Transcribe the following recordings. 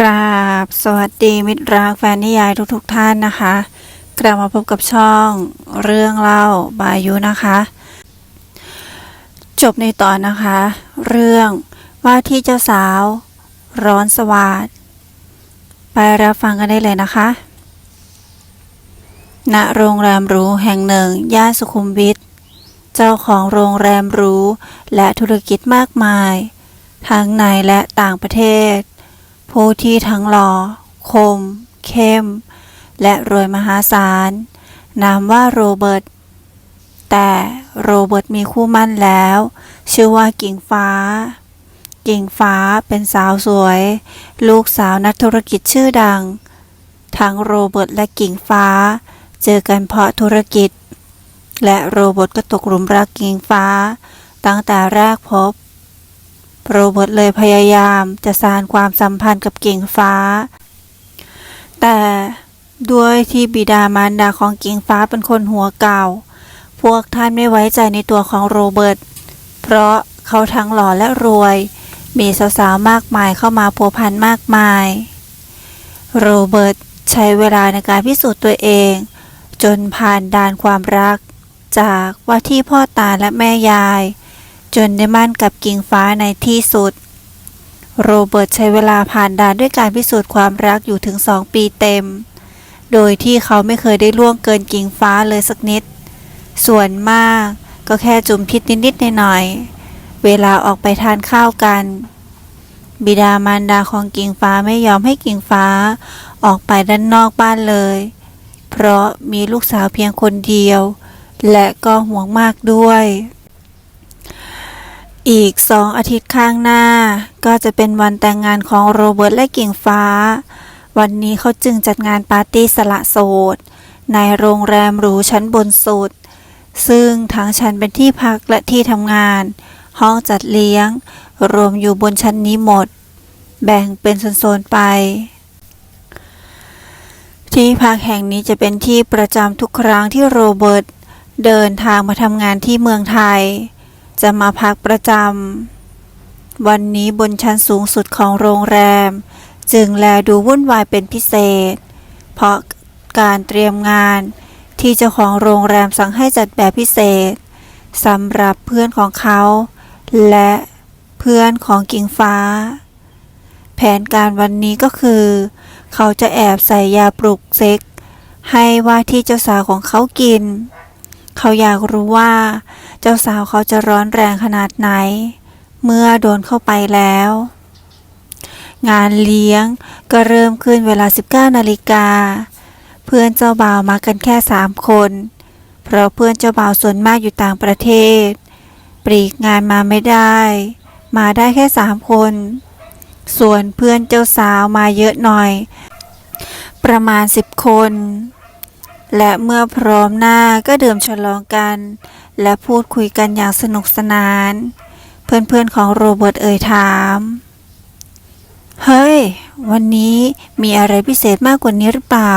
กราบสวัสดีมิตรรักแฟนนิยายทุกๆทท่านนะคะ กลับมาพบกับช่องเรื่องเล่าบายุนะคะ จบในตอนนะคะ เรื่องว่าที่เจ้าสาว ร้อนสวาดไปรับฟังกันได้เลยนะคะณโรงแรมหรูแห่งหนึ่ง ย่านสุขุมวิทเจ้าของโรงแรมหรูและธุรกิจมากมาย ทั้งในและต่างประเทศ ผู้ที่ทั้งหล่อคม เข้ม และรวยมหาศาล นามว่าโรเบิร์ต แต่โรเบิร์ตมีคู่มั่นแล้ว ชื่อว่ากิ่งฟ้า กิ่งฟ้าเป็นสาวสวย ลูกสาวนักธุรกิจชื่อดัง ทั้งโรเบิร์ตและกิ่งฟ้า เจอกันเพราะธุรกิจ และโรเบิร์ตก็ตกหลุมรักกิ่งฟ้า ตั้งแต่แรกพบ โรเบิร์ตเลยพยายามจะสานความสัมพันธ์กับกิ่งฟ้า แต่ด้วยที่บิดามารดาของกิ่งฟ้าเป็นคนหัวเก่า พวกท่านไม่ไว้ใจในตัวของโรเบิร์ต เพราะเขาทั้งหล่อและรวย มีสาวๆมากมายเข้ามาพัวพันมากมาย โรเบิร์ตใช้เวลาในการพิสูจน์ตัวเอง จนผ่านด่านความรัก จากว่าที่พ่อตาและแม่ยาย จนได้มั่นกับกิ่งฟ้าในที่สุด โรเบิร์ตใช้เวลาผ่านด่านด้วยการพิสูจน์ความรักอยู่ถึงสองปีเต็ม โดยที่เขาไม่เคยได้ล่วงเกินกิ่งฟ้าเลยสักนิด ส่วนมากก็แค่จุ่มพิษนิดๆหน่อยๆเวลาออกไปทานข้าวกัน บิดามารดาของกิ่งฟ้าไม่ยอมให้กิ่งฟ้าออกไปด้านนอกบ้านเลย เพราะมีลูกสาวเพียงคนเดียว และก็ห่วงมากด้วย อีกสองอาทิตย์ข้างหน้า ก็จะเป็นวันแต่งงานของโรเบิร์ตและกิ่งฟ้า วันนี้เขาจึงจัดงานปาร์ตี้สละโสด ในโรงแรมหรูชั้นบนสุด ซึ่งทั้งชั้นเป็นที่พักและที่ทำงาน ห้องจัดเลี้ยง รวมอยู่บนชั้นนี้หมด แบ่งเป็นโซนๆไป ที่พักแห่งนี้จะเป็นที่ประจำทุกครั้งที่โรเบิร์ตเดินทางมาทำงานที่เมืองไทย จะมาพักประจำวันนี้บนชั้นสูงสุดของโรงแรม จึงแลดูวุ่นวายเป็นพิเศษ เพราะการเตรียมงานที่เจ้าของโรงแรมสั่งให้จัดแบบพิเศษสำหรับเพื่อนของเขา และเพื่อนของกิ่งฟ้า แผนการวันนี้ก็คือ เขาจะแอบใส่ยาปลุกเซ็ก ให้ว่าที่เจ้าสาวของเขากิน เขาอยากรู้ว่า เจ้าสาวเขาจะร้อนแรงขนาดไหน เมื่อโดนเข้าไปแล้ว งานเลี้ยงก็เริ่มขึ้นเวลา 19นาฬิกา เพื่อนเจ้าบ่าวมากันแค่ 3 คน เพราะเพื่อนเจ้าบ่าวส่วนมากอยู่ต่างประเทศ ปรีกงานมาไม่ได้ มาได้แค่ 3 คน ส่วนเพื่อนเจ้าสาวมาเยอะหน่อย ประมาณ 10 คนและเมื่อพร้อมหน้าก็ดื่มฉลองกัน และพูดคุยกันอย่างสนุกสนาน เพื่อนๆของโรเบิร์ตเอ่ยถาม เฮ้ย วันนี้มีอะไรพิเศษมากกว่านี้หรือเปล่า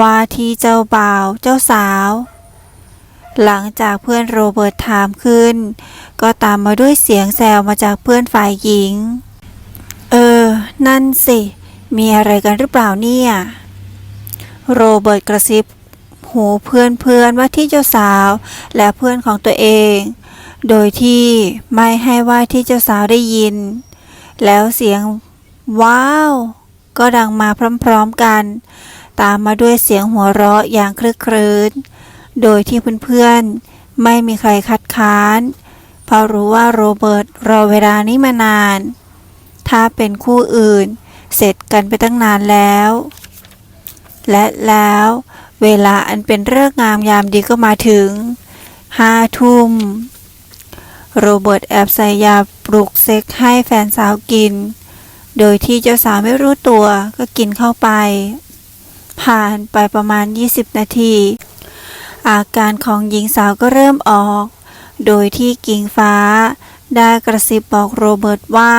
ว่าที่เจ้าบ่าวเจ้าสาว หลังจากเพื่อนโรเบิร์ตถามขึ้น ก็ตามมาด้วยเสียงแซวมาจากเพื่อนฝ่ายหญิง เออ นั่นสิ มีอะไรกันหรือเปล่าเนี่ย โรเบิร์ตกระซิบ หูเพื่อนเพื่อนๆว่าที่เจ้าสาว และเพื่อนของตัวเอง โดยที่ไม่ให้ว่าที่เจ้าสาวได้ยิน แล้วเสียงว้าว ก็ดังมาพร้อมๆกัน ตามมาด้วยเสียงหัวเราะอย่างคลึกครื้น โดยที่เพื่อนๆไม่มีใครคัดค้านเพราะรู้ว่าโรเบิร์ตรอเวลานี้มานาน ถ้าเป็นคู่อื่น เสร็จกันไปตั้งนานแล้ว และแล้ว เวลาอันเป็นเรื่องงามยามดีก็มาถึงห้าทุ่ม โรเบิร์ตแอบใส่ยาปลุกเซ็กให้แฟนสาวกิน โดยที่เจ้าสาวไม่รู้ตัวก็กินเข้าไป ผ่านไปประมาณ 20 นาที อาการของหญิงสาวก็เริ่มออก โดยที่กิ่งฟ้าได้กระซิบบอกโรเบิร์ตว่า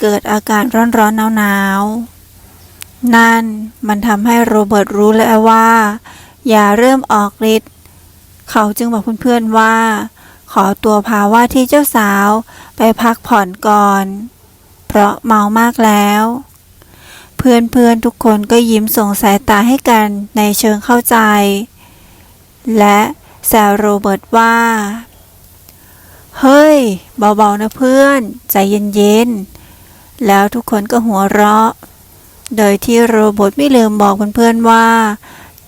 เกิดอาการร้อนๆหนาวๆ นั่นมันทำให้โรเบิร์ตรู้แล้วว่า อย่าเริ่มออกฤทธิ์เขาจึงบอกเพื่อนๆว่า ขอตัวพาว่าที่เจ้าสาวไปพักผ่อนก่อน เพราะเมามากแล้ว เพื่อนๆทุกคนก็ยิ้มส่งสายตาให้กันในเชิงเข้าใจ และแซวโรเบิร์ตว่า เฮ้ย เบาๆนะเพื่อน ใจเย็นๆ แล้วทุกคนก็หัวเราะ โดยที่โรเบิร์ตไม่ลืมบอกเพื่อนๆว่า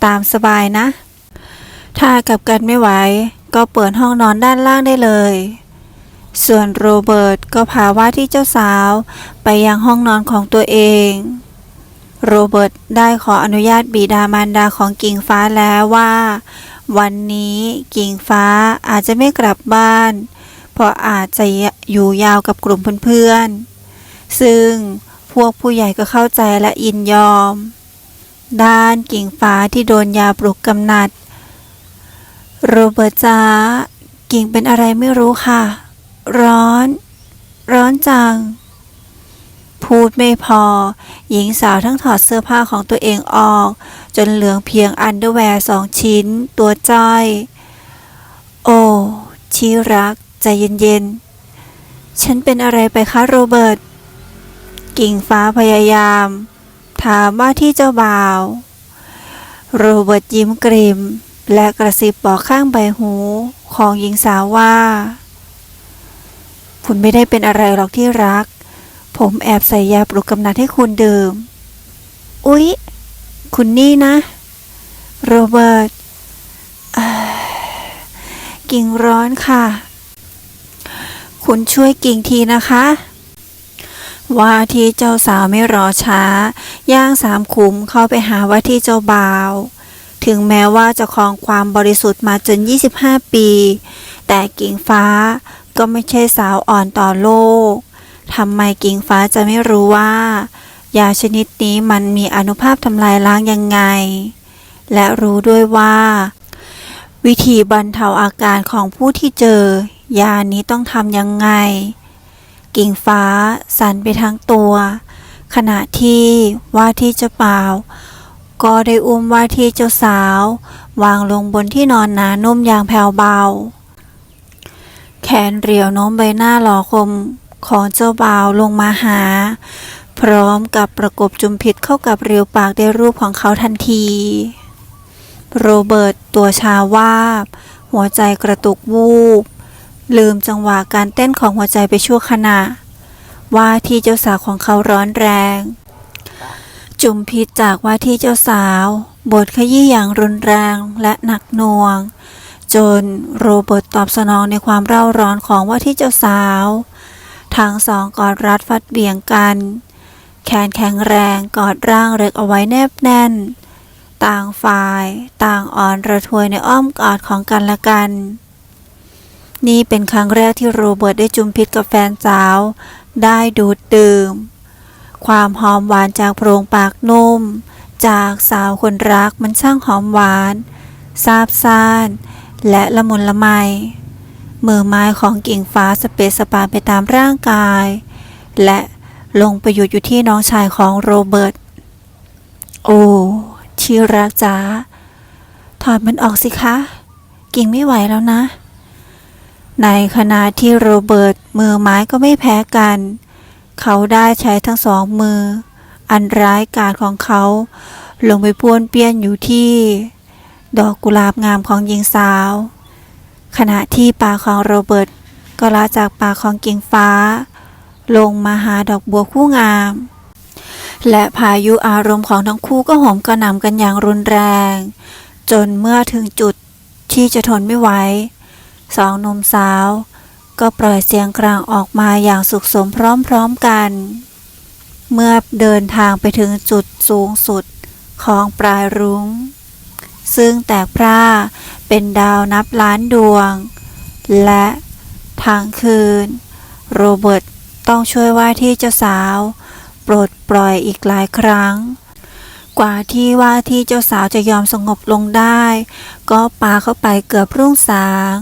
ตามสบายนะ ถ้ากลับกันไม่ไหว ก็เปิดห้องนอนด้านล่างได้เลย ส่วนโรเบิร์ตก็พาว่าที่เจ้าสาวไปยังห้องนอนของตัวเอง โรเบิร์ตได้ขออนุญาตบิดามารดาของกิ่งฟ้าแล้วว่า วันนี้กิ่งฟ้าอาจจะไม่กลับบ้าน เพราะอาจจะอยู่ยาวกับกลุ่มเพื่อนๆซึ่ง พวกผู้ใหญ่ก็เข้าใจและยินยอม ด้านกิ่งฟ้าที่โดนยาปลุกกำนัด โรเบิร์ตจ้า กิ่งเป็นอะไรไม่รู้ค่ะ ร้อน ร้อนจัง พูดไม่พอ หญิงสาวทั้งถอดเสื้อผ้าของตัวเองออก จนเหลืองเพียงอันเดอร์แวร์สองชิ้น ตัวจ้อย โอ้ชีรัก ใจเย็นๆ ฉันเป็นอะไรไปคะโรเบิร์ต กิ่งฟ้าพยายาม ถามว่าที่เจ้าบ่าว โรเบิร์ตยิ้มกริม และกระซิบบอกข้างใบหูของหญิงสาวว่า คุณไม่ได้เป็นอะไรหรอกที่รัก ผมแอบใส่ยาปลุกกำนัดให้คุณดื่ม อุ๊ย คุณนี่นะ โรเบิร์ตกิ่งร้อนค่ะ คุณช่วยกิ่งทีนะคะ ว่าที่เจ้าสาวไม่รอช้า ย่างสามขุมเข้าไปหาว่าที่เจ้าบ่าว ถึงแม้ว่าจะครองความบริสุทธิ์มาจน 25 ปี แต่กิ่งฟ้าก็ไม่ใช่สาวอ่อนต่อโลกทำไมกิ่งฟ้าจะไม่รู้ว่า ยาชนิดนี้มันมีอนุภาพทำลายล้างยังไง และรู้ด้วยว่า วิธีบรรเทาอาการของผู้ที่เจอ ยานี้ต้องทำยังไง กิ่งฟ้า สั่นไปทั้งตัว ขณะที่ว่าที่เจ้าบ่าว ก็ได้อุ้มว่าที่เจ้าสาว วางลงบนที่นอนหนานุ่มอย่างแผ่วเบา แขนเรียวโน้มใบหน้าหล่อคมของเจ้าบ่าวลงมาหา พร้อมกับประกบจุมพิษเข้ากับเรียวปากได้รูปของเขาทันที โรเบิร์ตตัวชาวาบ หัวใจกระตุกวูบ ลืมจังหวะการเต้นของหัวใจไปชั่วขณะ ว่าที่เจ้าสาวของเขาร้อนแรง จุมพิษจากว่าที่เจ้าสาวบทขยี้อย่างรุนแรงและหนักหน่วง จนโรเบิร์ตตอบสนองในความเร่าร้อนของว่าที่เจ้าสาวทั้งสองกอดรัดฟัดเบี่ยงกัน แขนแข็งแรงกอดร่างเล็กเอาไว้แนบแน่น ต่างฝ่าย ต่างอ่อนระทวยในอ้อมกอดของกันและกัน นี่เป็นครั้งแรกที่โรเบิร์ตได้จุมพิษกับแฟนสาว ได้ดูดดื่ม ความหอมหวานจากโพรงปากนุ่ม จากสาวคนรักมันช่างหอมหวานซาบซ่าน และละมุนละไม มือไม้ของกิ่งฟ้าสเปซสปาไปตามร่างกาย และลงไปหยุดอยู่ที่น้องชายของโรเบิร์ต โอ้ที่รักจ๋าถอดมันออกสิคะ กิ่งไม่ไหวแล้วนะ ในขณะที่โรเบิร์ตมือไม้ก็ไม่แพ้กัน เขาได้ใช้ทั้งสองมือ อันร้ายกาจของเขา ลงไปป้วนเปี้ยนอยู่ที่ ดอกกุหลาบงามของหญิงสาว ขณะที่ปากของโรเบิร์ตก็ละจากปากของกิ่งฟ้า ลงมาหาดอกบัวคู่งาม และพายุอารมณ์ของทั้งคู่ก็โหมกระหน่ำกันอย่างรุนแรง จนเมื่อถึงจุดที่จะทนไม่ไหว สองหนุ่มสาว ก็ปล่อยเสียงกลางออกมาอย่างสุขสมพร้อมๆกัน เมื่อเดินทางไปถึงจุดสูงสุดของปลายรุง้ง ซึ่งแตกพร่าเป็นดาวนับล้านดวง และทางคืน โรเบิร์ตต้องช่วยว่าที่เจ้าสาว ปลดปล่อยอีกหลายครั้ง กว่าที่ว่าที่เจ้าสาวจะยอมสงบลงได้ ก็ปาเข้าไปเกือบรุ่งสาง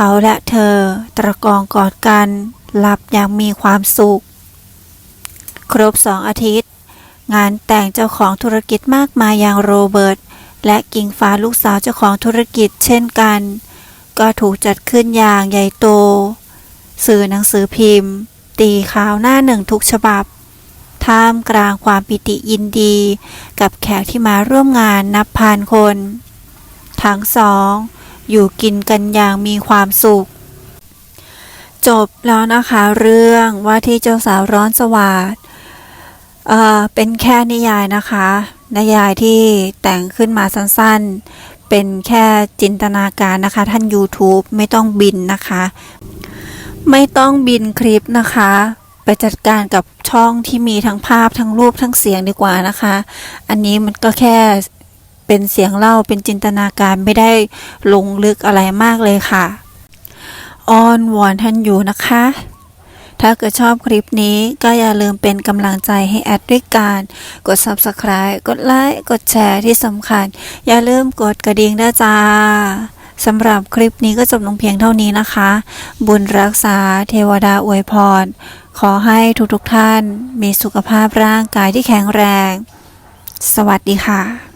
เขาและเธอตระกองกอดกัน หลับอย่างมีความสุข ครบสองอาทิตย์ งานแต่งเจ้าของธุรกิจมากมายอย่างโรเบิร์ต และกิ่งฟ้าลูกสาวเจ้าของธุรกิจเช่นกัน ก็ถูกจัดขึ้นอย่างใหญ่โต สื่อหนังสือพิมพ์ ตีข่าวหน้าหนึ่งทุกฉบับทท่ามกลางความปิติยินดี กับแขกที่มาร่วมงานนับพันคน ทั้งสอง อยู่กินกันอย่างมีความสุข จบแล้วนะคะเรื่องว่าที่เจ้าสาวร้อนสวัสดเอ่อเป็นแค่นิยายนะคะ นิยายที่แต่งขึ้นมาสั้นๆ เป็นแค่จินตนาการนะคะ ท่าน YouTube ไม่ต้องบินนะคะ ไม่ต้องบินคลิปนะคะไปจัดการกับช่องที่มีทั้งภาพทั้งรูปทั้งเสียงดีกว่านะคะ อันนี้มันก็แค่ เป็นเสียงเล่าเป็นจินตนาการไม่ได้ลงลึกอะไรมากเลยค่ะ อ้อนวอนท่านอยู่นะคะ ถ้าเกิดชอบคลิปนี้ก็อย่าลืมเป็นกำลังใจให้แอดด้วยการ กด Subscribe กดไลค์กดแชร์ที่สำคัญ อย่าลืมกดกระดิ่งด้วยจ้าสำหรับคลิปนี้ก็จบลงเพียงเท่านี้นะคะ บุญรักษาเทวดาอวยพร ขอให้ทุกๆทท่านมีสุขภาพร่างกายที่แข็งแรง สวัสดีค่ะ